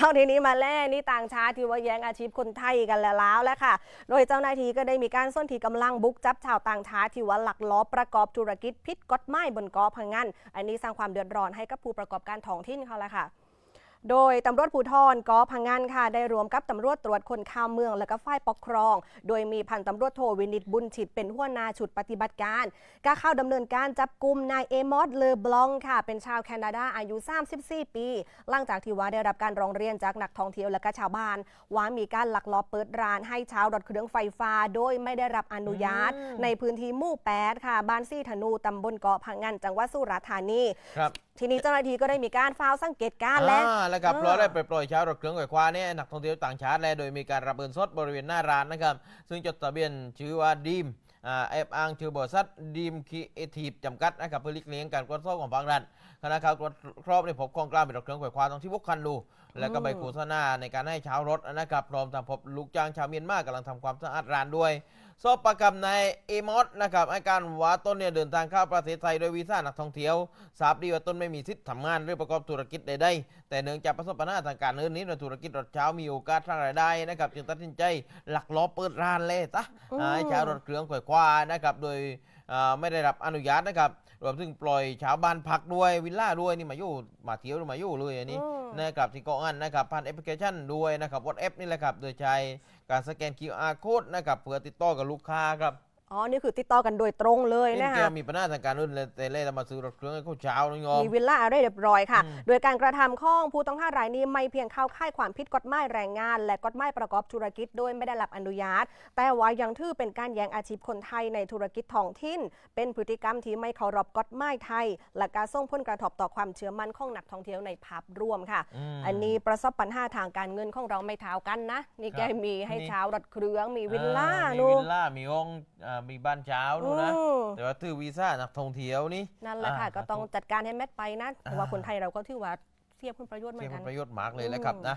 เอาทีนี้มาแล่นี่ต่างชาติที่ว่าแย่งอาชีพคนไทยกันแล้วแล้วค่ะ โดยเจ้าหน้าที่ก็ได้มีการส้นทีกำลังบุกจับชาวต่างชาติที่ว่าหลักล้อประกอบธุรกิจพิษกฎหมายบนเกาะพังงานอันนี้สร้างความเดือดร้อนให้กับผู้ประกอบการท้องถิ่นเขาแล้วค่ะ โดยตำรวจภูธรกอพังงานค่ะได้รวมกับตำรวจตรวจคนข้ามเมืองและก็ฝ่ายปกครอง โดยมีพันตำรวจโทวินิตบุญฉิดเป็นหัวหน้าชุดปฏิบัติการก็เข้าดำเนินการจับกลุ่มนายเอมอสเลอบลองค่ะ เป็นชาวแคนาดาอายุ 34 ปี หลังจากที่ว่าได้รับการร้องเรียนจากนักท่องเที่ยวและก็ชาวบ้าน ว่ามีการลักลอบเปิดร้านให้เช้ารถเครื่องไฟฟ้า โดยไม่ได้รับอนุญาตอืมในพื้นที่หมู่8ค่ะบ้านซี่ธนูตำบลเกาะพังงานจังหวัดสุราษฎร์ธานีครับทีนี้เจ้าหน้าที่ก็ได้มีการเฝ้าสังเกตการณ์และอ่าแล้วครับเออเพราะได้ไปปล่อยเช้ารถเครื่องไฟฟ้าเนี่ยนักท่องเที่ยวต่างชาติและโดยมีการรับเงินสดบริเวณหน้าร้านนะครับ ซึ่งจดทะเบียนชื่อว่าดีมอ่าแอบอ้างชื่อบริษัทดีมคีเอทีฟจำกัดนะครับเพื่อหลีกเลี่ยงการกวดสอบของภาครัฐคณะข่าวตรวจครอบในพบของกลางเป็นรถเครื่องไฟฟ้าตรงที่พวกคันดูแล้วก็ใบโฆษณาในการให้เช้ารถนะครับพร้อมทั้งพบลูกจ้างชาวเมียนมากำลังทำความสะอาดร้านด้วย สอบประคำในเอมอสนะครับอาการว่าต้นเนี่ยเดินทางเข้าประเทศไทยโดยวีซ่านักท่องเที่ยวทราบดีว่าต้นไม่มีสิทธิ์ทำงานหรือประกอบธุรกิจใดๆ แต่เนื่องจากประสบปัญหาทางการเงินนี้ในธุรกิจรถเช้ามีโอกาสสร้างรายได้นะครับจึงตัดสินใจหลักล้อบเปิดร้านเลยซะอืมอ่าให้เช้ารถเครื่องขวายควานะครับโดยอ่า ไม่ได้รับอนุญาตนะครับ รวมถึงปล่อยชาวบ้านพักด้วยวิลล่าด้วยนี่มาอยู่มาเที่ยวหรือมาอยู่เลยอันนี้อืมนะครับที่เกาะอันนะครับผ่านแอปพลิเคชันด้วยนะครับวอทแอปนี่แหละครับโดยใช้การสแกน QR code นะครับเพื่อติดต่อกับลูกค้าครับ อ๋อ นี่คือติดต่อกันโดยตรงเลยเห็นนะแกคะ มีปัญหาทางการเงินเลยแต่เล่มาซื้อรถเครื่องให้เขาเช้านี่งอม มีวิลล่าอะไรเรียบร้อยค่ะ อืม โดยการกระทำของผู้ต้องหารายนี้ไม่เพียงเข้าข่ายความผิดกฎหมายแรงงาน และกฎหมายประกอบธุรกิจโดยไม่ได้รับอนุญาต แต่ว่ายังถือเป็นการแย่งอาชีพคนไทยในธุรกิจท้องถิ่น เป็นพฤติกรรมที่ไม่เคารพกฎหมายไทย และการส่งผลกระทบต่อความเชื่อมั่นของนักท่องเที่ยวในภาพรวมค่ะ ม อันนี้ประสบปัญหาทางการเงินของเราไม่เท่ากันนะ นี่แกครับมีให้นี่ เช้ารถเครื่องมีวิลล่าอ่มีนูวิลล่ามีห้องอ่ามีบ้านเช้าดูนะ อืม แต่ว่าถือวีซ่านักท่องเที่ยวนี่นั่นแหละค่ะอ่าก็ต้องจัดการให้แมทไปนะเพราะว่าอ่าคนไทยเราก็ถือว่าเสียผลประโยชน์เหมืเสีอยนผกัลน ประโยชน์มากเลยแหละครับอืมนะ